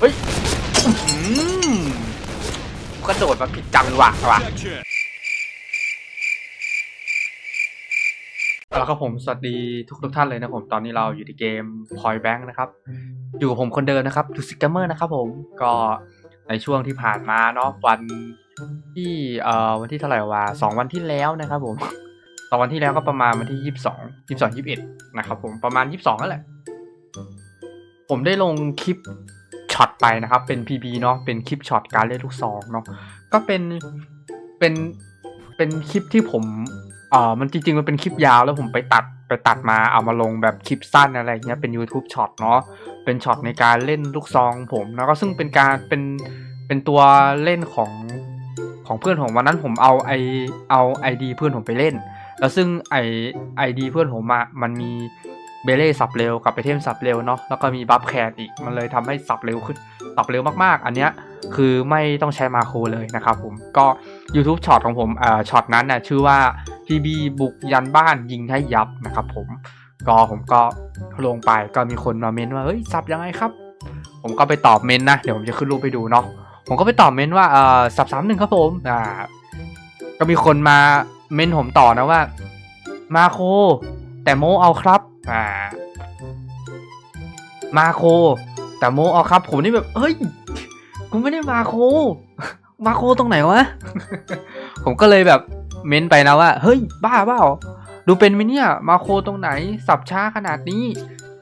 เฮ้ยอื้อหือกระโดดมาผิดจังหวะว่ะ Objection. เอาละครับผมสวัสดีทุกทุกท่านเลยนะผมตอนนี้เราอยู่ในเกม Point Bank นะครับ อยู่กับผมคนเดิมนะครับดูซิกเกอร์เมอร์นะครับผมก็ในช่วงที่ผ่านมาเนาะวันที่เอ่อวันที่เท่าไหร่วะสองวันที่แล้วนะครับผมสองวันที่แล้วก็ประมาณวันที่ยี่สิบสองยี่สิบสองยี่สิบเอ็ดนะครับผมประมาณยี่สิบสองนั่นแหละ ผมได้ลงคลิป ช็อตไปนะครับ เป็น PB เนาะเป็นคลิปช็อตการเล่นลูกซองเนาะก็เป็นเป็นเป็นคลิปที่ผมเออมันจริงๆ มันเป็นคลิปยาวแล้วผมไปตัดไปตัดมาเอามาลงแบบคลิปสั้นอะไรเงี้ยเป็น YouTube ช็อตเนาะเป็นช็อตในการเล่นลูกซองผมแล้วก็ซึ่งเป็นการเป็นเป็นตัวเล่นของของเพื่อนผมวันนั้นผมเอาไอเอาไอดีเพื่อนผมไปเล่น แล้วซึ่งไอไอดีเพื่อนผมอะมันมี เบเล่สับเร็วกับไอเทมสับเร็วเนาะแล้วก็มีบัฟแคร์อีกมันเลยทำให้สับเร็วขึ้นสับเร็วมากๆ อันเนี้ยคือไม่ต้องใช้มาโครเลยนะครับผมก็ YouTube ช็อตของผมเอ่อช็อตนั้นน่ะชื่อว่า PB บุกยันบ้านยิงให้ยับนะครับผมก็ผมก็ลงไปก็มีคนมาเมนว่าเฮ้ยสับยังไงครับ ผมก็ไปตอบเมนนะเดี๋ยวผมจะขึ้นรูปไปดูเนาะผมก็ไปตอบเมนว่าเอ่อสับสามหนึ่งครับผมอ่าก็มีคนมาเมนผมต่อนะว่า มาโค แต่โมเอาครับ อ่า มาโค แต่โมเอครับ ผมนี่แบบ เฮ้ย กูไม่ได้มาโค มาโคตรงไหนวะ ผมก็เลยแบบเม้นไปนะว่า เฮ้ย บ้าเปล่า ดูเป็นไหมเนี่ย มาโคตรงไหน สับช้าขนาดนี้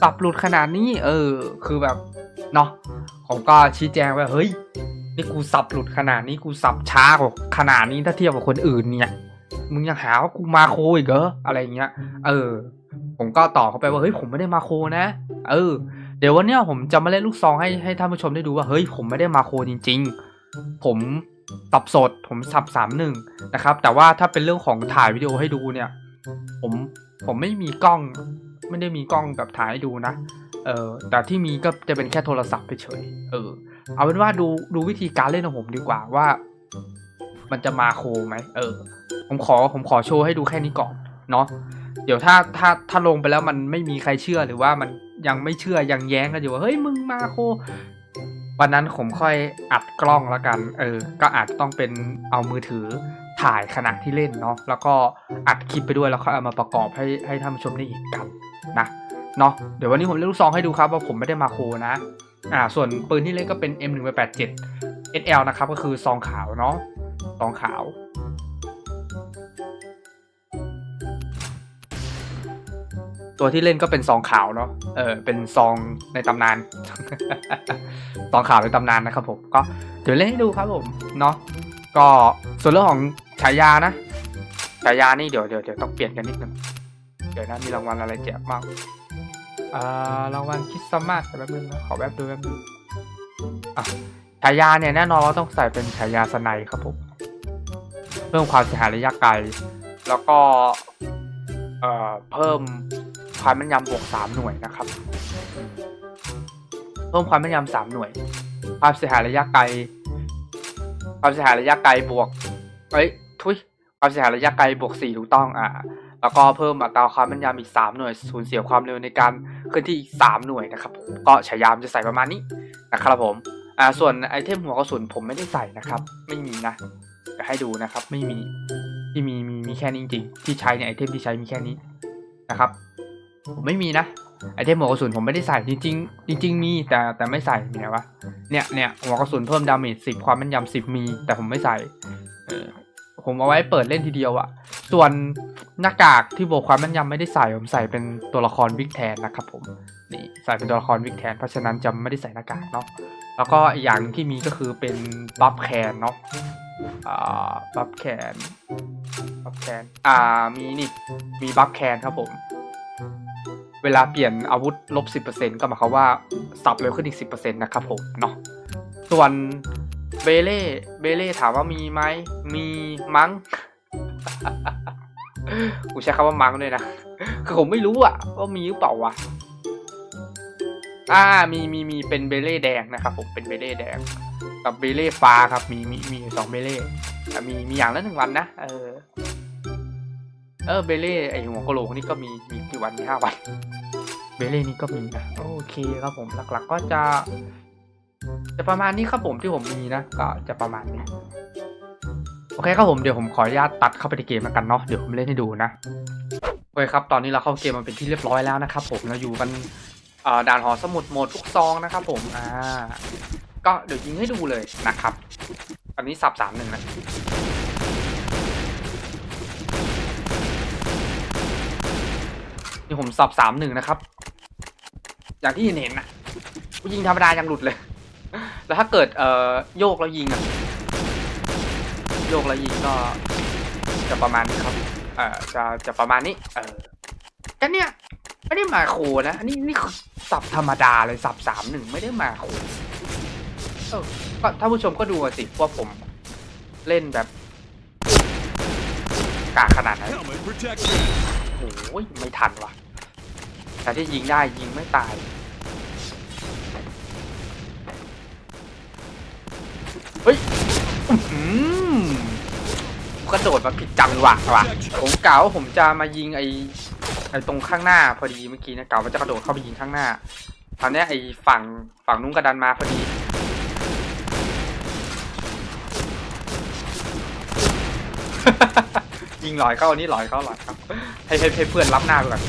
สับหลุดขนาดนี้ เออ คือแบบ เนาะ ผมก็ชี้แจงว่าเฮ้ย นี่กูสับหลุดขนาดนี้ กูสับช้ากว่าขนาดนี้ถ้าเทียบกับคนอื่นเนี่ย มึงยังหาว่ากูมาโคอีกเหรออะไรเงี้ย เออ ผมก็ตอบเขาไปว่าเฮ้ยผมไม่ได้มาโคนะ เออ เดี๋ยววันเนี้ยผมจะมาเล่นลูกซองให้ให้ท่านผู้ชมได้ดูว่าเฮ้ยผมไม่ได้มาโคจริง ๆ ผมสับสดผมสับสามหนึ่งนะครับ แต่ว่าถ้าเป็นเรื่องของถ่ายวิดีโอให้ดูเนี่ย ผมผมไม่มีกล้อง ไม่ได้มีกล้องแบบถ่ายให้ดูนะ เออแต่ที่มีก็จะเป็นแค่โทรศัพท์เฉยๆเออ เอาเป็นว่าดูดูวิธีการเล่นของผมดีกว่าว่า มันจะมาโคไหมเออ ผมขอผมขอโชว์ให้ดูแค่นี้ก่อนเนาะเดี๋ยวถ้าถ้าถ้าลงไปแล้วมันไม่มีใครเชื่อหรือว่ามันยังไม่เชื่อยังแย้งกันอยู่ว่าเฮ้ยมึงมาโค วันนั้นผมค่อยอัดกล้องแล้วกัน เออ ก็อาจจะต้องเป็นเอามือถือถ่ายขณะที่เล่นเนาะแล้วก็อัดคลิปไปด้วยแล้วค่อยเอามาประกอบให้ให้ท่านผู้ชมได้เห็นกันนะเนาะเดี๋ยววันนี้ผมเล่นลูกซองให้ดูครับว่าผมไม่ได้มาโคนะอ่าส่วนปืนที่เล่นก็เป็น M187 SL นะครับก็คือซองขาวเนาะ องขาว ตัวที่เล่นก็เป็นซองขาวเนาะเออเป็นซองในตำนานซองขาวในตำนานนะครับผมก็เดี๋ยวเล่นให้ดูครับผมเนาะก็ส่วนเรื่องของฉายานะฉายานี่เดี๋ยวเดี๋ยวเดี๋ยวต้องเปลี่ยนกันนิดนึงเดี๋ยวนะมีรางวัลอะไรแจกบ้างอ่ารางวัลคริสต์มาสแป๊บนึงนะขอแป๊บดูแป๊บนึงอะฉายาเนี่ยแน่นอนว่าต้องใส่เป็นฉายาสไนครับผม เพิ่มความเสียหายระยะไกล แล้วก็เอ่อเพิ่มความแม่นยำบวกสามหน่วยนะครับ เพิ่มความแม่นยำสามหน่วย ความเสียหายระยะไกล ความเสียหายระยะไกลบวกเอ้ยทุยความเสียหายระยะไกลบวกสี่ถูกต้องอ่าแล้วก็เพิ่มอัตราความแม่นยำอีก 3 หน่วย สูญเสียความเร็วในการเคลื่อนที่อีก 3 หน่วยนะครับก็ฉายามจะใส่ประมาณนี้นะครับผมอ่าส่วนไอเทมหัวกระสุนผมไม่ได้ใส่นะครับ ไม่มีนะ จะให้ดูนะครับ ไม่มีที่มีมีมีแค่นี้จริงๆที่ใช้เนี่ยไอเทมที่ใช้มีแค่นี้นะครับ ผมไม่มีนะไอเทมหัวกระสุนผมไม่ได้ใส่จริง ๆ จริง ๆ มีแต่แต่ไม่ใส่มีไหนวะเนี่ยเนี่ยหัวกระสุนเพิ่มดาเมจสิบความแม่นยำสิบมี แต่ผมไม่ใส่เออผมเอาไว้เปิดเล่นทีเดียวอะส่วนหน้ากากที่บวกความแม่นยำไม่ได้ใส่ผมใส่เป็นตัวละครวิกแทนนะครับผมนี่ใส่เป็นตัวละครวิกแทนเพราะฉะนั้นจะไม่ได้ใส่หน้ากากเนาะแล้วก็อีกอย่างหนึ่งที่มีก็คือเป็นบัฟแคนเนาะ อ่าบัฟแคนบัฟแคนอ่ามีนี่มีบัฟแคนครับผม เวลาเปลี่ยนอาวุธลบสิบเปอร์เซ็นก็หมายความว่าสับเร็วขึ้นอีกสิบเปอร์เซ็นต์นะครับผมเนาะส่วนเบเล่เบเล่ถามว่ามีไหมมีมั้งกูใช้คำว่ามั้งด้วยนะคือผมไม่รู้อะว่ามีหรือเปล่าวะ อ่ามีมีมีเป็นเบเล่แดงนะครับผมเป็นเบเล่แดง กับเบเล่ฟ้าครับมีมีมีสองเบเล่อ่มีมีอย่างละหนึ่งวันนะเออเออเบเล่ไอหัวกะโหลกนี่ก็มีมีกี่วันมีห้าวันเบเล่นี่ก็มีนะโอเคครับผมหลักๆก็จะ จะประมาณนี้ครับผมที่ผมมีนะก็จะประมาณนี้โอเคครับผมเดี๋ยวผมขออนุญาตตัดเข้าไปในเกมแล้วกันเนาะเดี๋ยวผมเล่นให้ดูนะโอเคครับตอนนี้เราเข้าเกมมาเป็นที่เรียบร้อยแล้วนะครับผมเราอยู่กัน ด่านหอสมุดหมดทุกซองนะครับผมอ่าก็เดี๋ยวยิงให้ดูเลยนะครับอันนี้สับสามหนึ่งนะนี่ผมสับสามหนึ่งนะครับ อย่างที่เห็นนะกูยิงธรรมดายังหลุดเลย แล้วถ้าเกิดเอ่อโยกแล้วยิงอะโยกแล้วยิงก็จะประมาณนี้ครับเอ่อจะจะประมาณนี้ เออแต่เนี่ยไม่ได้มาโคนะ อันนี้นี่คือ สับธรรมดาเลยสับสามหนึ่งไม่ได้มาโคเออก็ท่านผู้ชมก็ดูอะสิว่าผมเล่นแบบกากขนาดไหน Helmet protection. โอ้ยไม่ทันว่ะ แต่ที่ยิงได้ยิงไม่ตายเฮ้ยอื้อหือกระโดดมาผิดจังหวะว่ะผมกล่าวว่าผมจะมายิงไอ้ ไอ้ตรงข้างหน้าพอดีเมื่อกี้นะเก่าวว่าจะกระโดดเข้าไปยิงข้างหน้าตอนเนี้ยไอ้ฝั่งฝั่งนู้นกระดันมาพอดียิงลอยเข้าอันนี้ลอยเข้าลอยเข้าให้ให้เพื่อนรับหน้าไปก่อน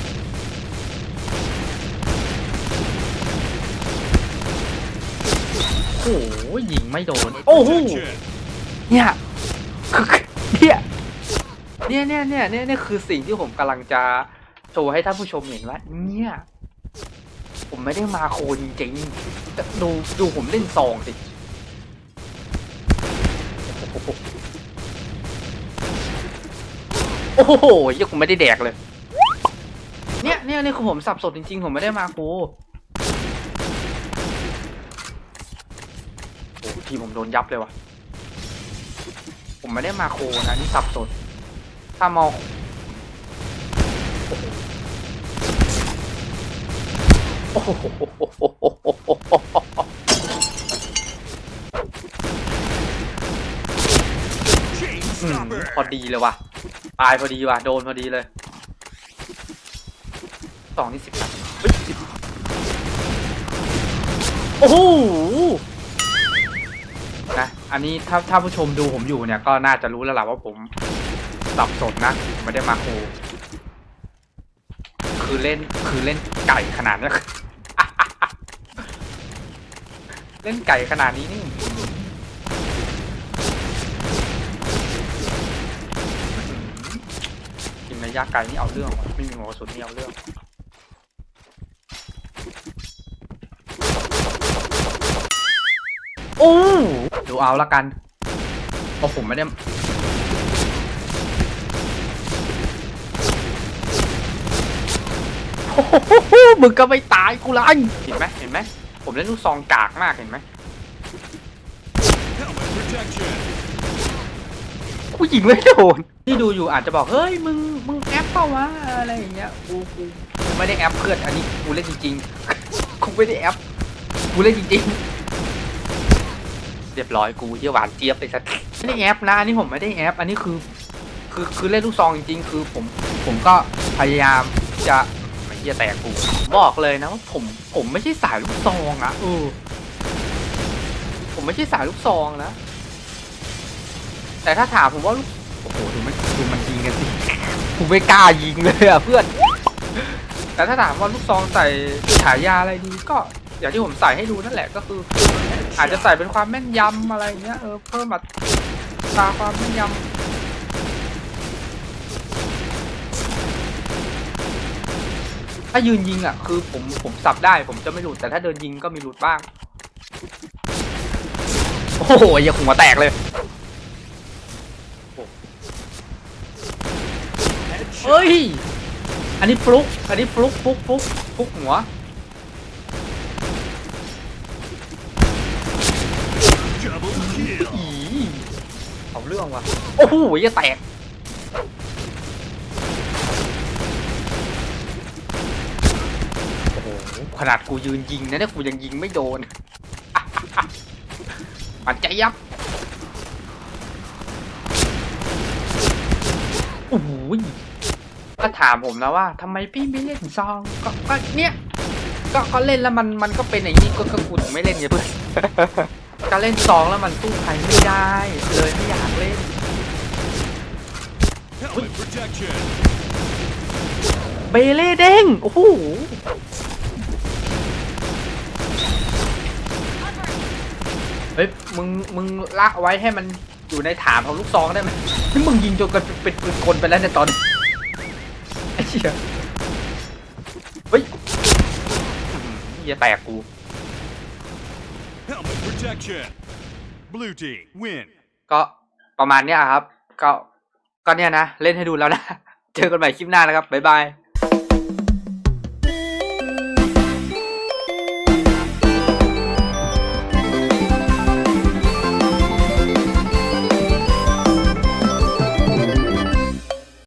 โอ้โหยิงไม่โดน โอ้โหเนี่ยคือเนี่ยเนี่ยเนี่ยเนี่ยเนี่ยเนี่ยคือสิ่งที่ผมกำลังจะ โชว์ให้ท่านผู้ชมเห็นว่า เนี่ย ผมไม่ได้มาโคจริงๆดูดูผมเล่นซองสิโอ้โหยังผมไม่ได้แดกเลย เนี่ยเนี่ยเนี่ยคือผมสับสนจริงๆ ผมไม่ได้มาโคโอ้ทีผมโดนยับเลยว่ะ ผมไม่ได้มาโคนะนี่สับสน ถ้ามอง โอ้โหอืมพอดีเลยว่ะ ตายพอดีว่ะ โดนพอดีเลย สองนี่สิบนัดเฮ้ยสิบโอ้โห นะ อันนี้ถ้าถ้าผู้ชมดูผมอยู่เนี่ย ก็น่าจะรู้แล้วล่ะว่าผมสับสนนะ ไม่ได้มาโค คือเล่นคือเล่นไก่ขนาดนี้ เล่นไก่ขนาดนี้นี่กินระยะไกลนี่เอาเรื่องว่ะไม่มีหัวกระสุนนี่เอาเรื่องโอ้ดูเอาละกันเพราะผมไม่ได้ มึงก็ไม่ตายกูเลยเห็นไหมเห็นไหมผมเล่นลูกซองกากมากเห็นไหม Helmet protection. กูยิงไม่โดนที่ดูอยู่อาจจะบอกเฮ้ยมึงมึงแอปเปล่าวะอะไรอย่างเงี้ยกูกูกูไม่ได้แอปเพื่อนอันนี้กูเล่นจริงๆกูไม่ได้แอปกูเล่นจริงๆเรียบร้อยกูเยี่ยหวานเจี๊ยบไปสักไม่ได้แอปนะอันนี้ผมไม่ได้แอป อันนี้คือ คือคือเล่นลูกซองจริงๆ คือผมผมก็พยายามจะไม่ เยี่ยแตกกู บอกเลยนะว่าผมผมไม่ใช่สายลูกซองอะเออผมไม่ใช่สายลูกซองนะ แต่ถ้าถามผมว่าลูกโอ้โหดูมันดูมันยิงกันสิกูไม่กล้ายิงเลยอะเพื่อน แต่ถ้าถามว่าลูกซองใส่ฉายาอะไรดีก็อย่างที่ผมใส่ให้ดูนั่นแหละก็คือ อาจจะใส่เป็นความแม่นยำอะไรเงี้ยเออเพิ่มอัตราความแม่นยำ ถ้ายืนยิงอะ คือผมผมสับได้ ผมจะไม่หลุดแต่ถ้าเดินยิงก็มีหลุดบ้าง โอ้โหอย่าหัวแตกเลย Headshot. เฮ้ย อันนี้ฟลุก อันนี้ฟลุกฟลุกฟลุกฟลุกหัว Double kill. อีเอาเรื่องว่ะ โอ้โหอย่าแตก โอ้โห ขนาดกูยืนยิงนะเนี่ยกูยังยิงไม่โดนมันใจยับโอ้โหก็ถามผมนะว่าทำไมพี่ไม่เล่นซองก็ก็เนี่ยก็ก็เล่นแล้วมันมันก็เป็นอย่างนี้ก็ก็กูถึงไม่เล่นไงเพื่อนการเล่นสองแล้วมันสู้ใครไม่ได้ เลยไม่อยากเล่นเบเล่เด้งโอ้โห เฮ้ยมึงมึงละไว้ให้มันอยู่ในฐานของลูกซองได้ไหมนี่มึงยิงจนกันเป็นปืนกลไปแล้วในยตอนนี้ไอ้เหี้ยเฮ้ยอย่าแตกกู Helmet protection. Blue team win. ก็ประมาณเนี้ยครับ ก็ก็เนี่ยนะ เล่นให้ดูแล้วนะ เจอกันใหม่คลิปหน้านะครับ บ๊ายบาย